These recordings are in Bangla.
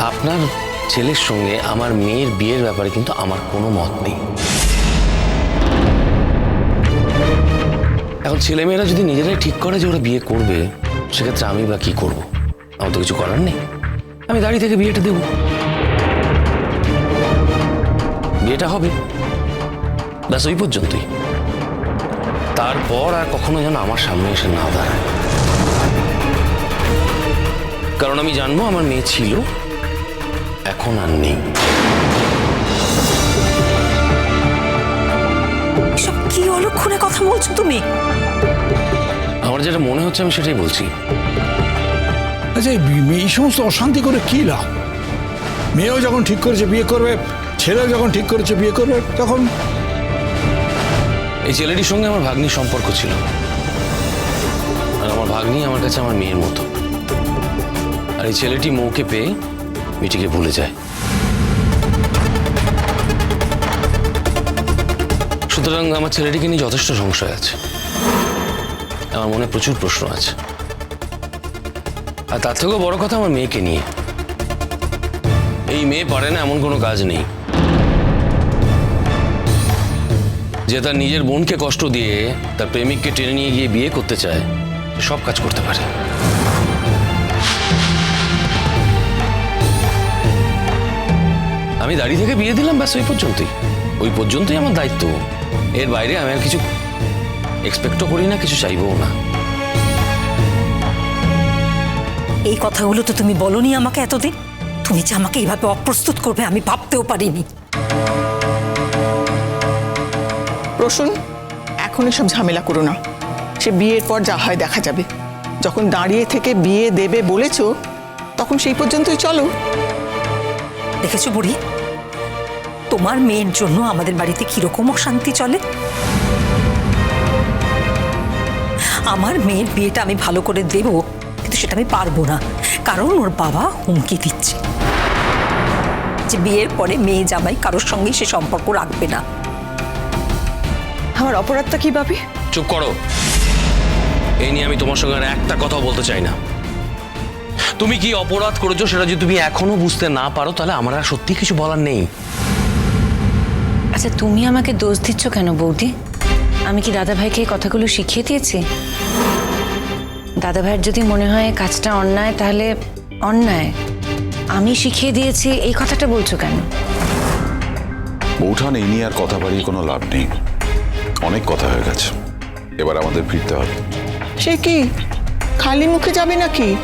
আপনার ছেলের সঙ্গে আমার মেয়ের বিয়ের ব্যাপারে কিন্তু আমার কোনো মত নেই। এখন ছেলেমেয়েরা যদি নিজেরাই ঠিক করে যে ওরা বিয়ে করবে, সেক্ষেত্রে আমি বা কি করব? আমার তো কিছু করার নেই। আমি দাঁড়িয়ে থেকে বিয়েটা দেব। বিয়েটা হবে। ব্যাস, ওই পর্যন্তই। তারপর আর কখনো যেন আমার সামনে এসে না দাঁড়ায়। কারণ আমি জানব আমার মেয়ে ছিল। এখন আর নেই। কি অলক্ষণে কথা বলছো তুমি? আমার যেটা মনে হচ্ছে আমি সেটাই বলছি। আচ্ছা এই এই সমস্ত অশান্তি করে কি লাভ? মেয়েও যখন ঠিক করেছে বিয়ে করবে ছেলেও যখন ঠিক করেছে বিয়ে করবে তখন এই ছেলেটির সঙ্গে আমার ভাগ্নির সম্পর্ক ছিল। আর আমার ভাগ্নি আমার কাছে আমার মেয়ের মতো। আর এই ছেলেটি মৌকে পেয়ে মিটিকে ভুলে যায়। সুতরাং আমার ছেলেটিকে নিয়ে যথেষ্ট সংশয় আছে। আমার মনে প্রচুর প্রশ্ন আছে। আর তার থেকেও বড় কথা আমার মেয়েকে নিয়ে। এই মেয়ে পারে না এমন কোনো কাজ নেই। যে তার নিজের বোনকে কষ্ট দিয়ে তার প্রেমিককে টেনে নিয়ে গিয়ে বিয়ে করতে চায় সব কাজ করতে পারে। আমি দাঁড়িয়ে থেকে বিয়ে দিলাম ব্যাস ওই পর্যন্তই। ওই পর্যন্তই আমার দায়িত্ব। এর বাইরে আমি আর কিছু এক্সপেক্টও করি না কিছু চাইবও না। এই কথাগুলো তো তুমি বলনি আমাকে এতদিন। তুমি যে আমাকে এইভাবে অপ্রস্তুত করবে আমি ভাবতেও পারিনি। রসুন এখন এসব ঝামেলা করো না। সে বিয়ের পর যা হয় দেখা যাবে। যখন দাঁড়িয়ে থেকে বিয়ে দেবে বলেছ তখন সেই পর্যন্তই চলো। দেখেছ বুড়ি? তোমার মেয়ের জন্য আমাদের বাড়িতে কীরকম অশান্তি চলে? আমার মেয়ের বিয়েটা আমি ভালো করে দেব কিন্তু সেটা আমি পারব না। কারণ ওর বাবা হুমকি দিচ্ছে। যে বিয়ের পরে মেয়ে জামাই কারোর সঙ্গেই সে সম্পর্ক রাখবে না। আমার অপরাধটা কি ভাবি? চুপ করো। এই নিয়ে আমি তোমার সঙ্গে আর একটা কথা বলতে চাই না। তুমি কি অপরাধ করেছ সেটা যদি তুমি এখনও বুঝতে না পারো তাহলে আমার আর সত্যি কিছু বলার নেই। আচ্ছা তুমি আমাকে দোষ দিচ্ছ কেন বৌদি? আমি কি দাদা ভাইকে এই কথাগুলো শিখিয়ে দিয়েছি? দাদা ভাইয়ের যদি মনে হয় কাজটা অন্যায় তাহলে অন্যায়। আমি শিখিয়ে দিয়েছি এই কথাটা বলছো কেন? বৌঠান এই নিয়ে আর কথা বাড়িয়ে কোনো লাভ নেই। অনেক কথা হয়ে গেছে। এবার আমাদের ফিরতে হবে। সে কি? খালি মুখে যাবে নাকি?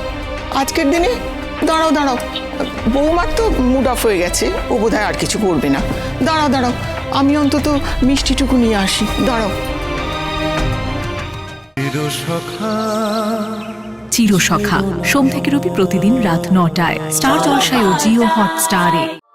আজকের দিনে? দাঁড়াও দাঁড়াও। বৌমার তো মুড অফ হয়ে গেছে। ও বোধহয় আর কিছু করবে না। দাঁড়াও দাঁড়াও। আমি অন্তত মিষ্টিটুকু নিয়ে আসি। দাঁড়াও। চিরসখা। সোম থেকে রবি প্রতিদিন রাত নটায়। স্টার জলসায় ও জিও হটস্টারে।